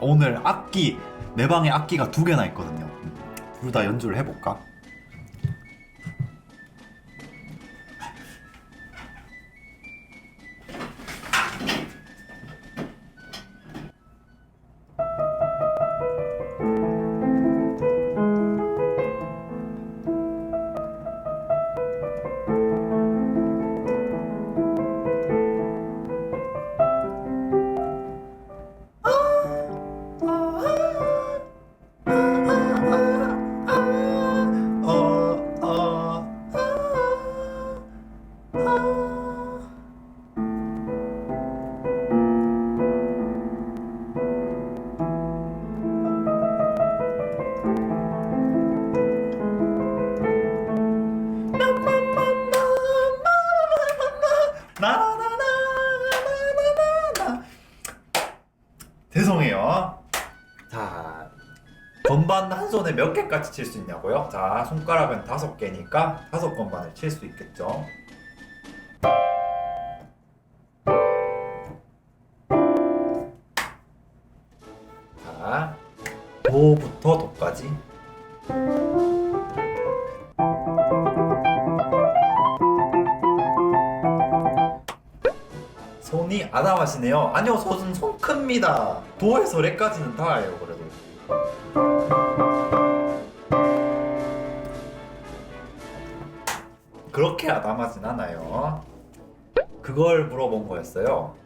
오늘 악기 내 방에 악기가 두 개나 있거든요. 둘 다 연주를 해볼까? 아, 죄송해요. 건반 한 손에 몇 개까지 칠 수 있냐고요? 자 손가락은 다섯 개니까 다섯 건반을 칠 수 있겠죠. 도부터 도까지. 손이 아담하시네요. 아니요, 손은 손 큽니다. 도에서 레까지는 다예요, 그래도. 그렇게 아담하진 않아요. 그걸 물어본 거였어요.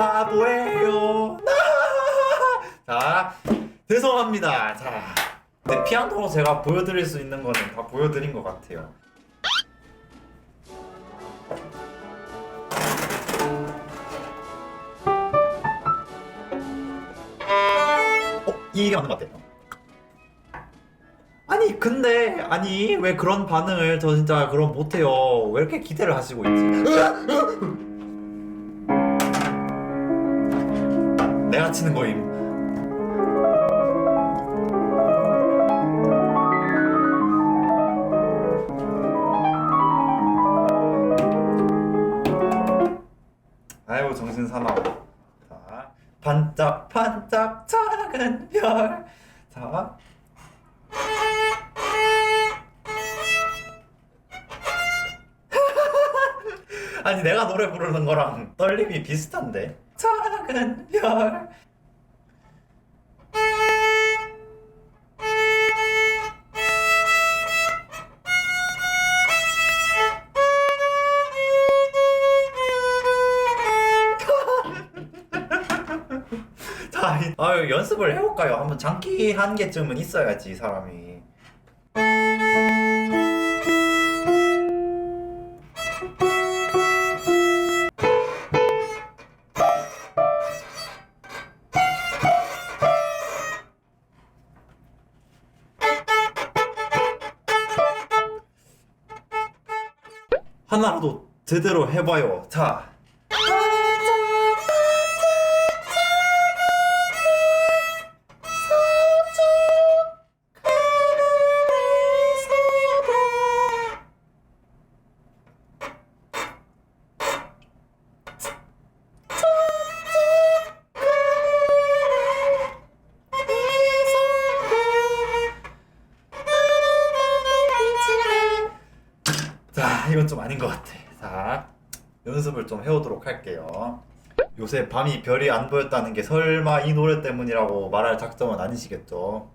바보예요. 자, 죄송합니다. 자, 네, 피아노로 제가 보여드릴 수 있는 거는 다 보여드린 것 같아요. 어, 이게 맞는 것 같아요. 아니 근데 아니 왜 그런 반응을 저 진짜 그럼 못해요 왜 이렇게 기대를 하시고 있지 내가 치는 거임. 아이고 정신 사나워. 자 반짝반짝 작은 별 자. 아니 내가 노래 부르는 거랑 떨림이 비슷한데 작은 별 아유 연습을 해볼까요? 한번 장기 한 개쯤은 있어야지 사람이. 하나라도 제대로 해봐요. 자. 자, 이건 좀 아닌 것 같아. 자, 연습을 좀 해오도록 할게요. 요새 밤이 별이 안 보였다는 게 설마 이 노래 때문이라고 말할 작정은 아니시겠죠?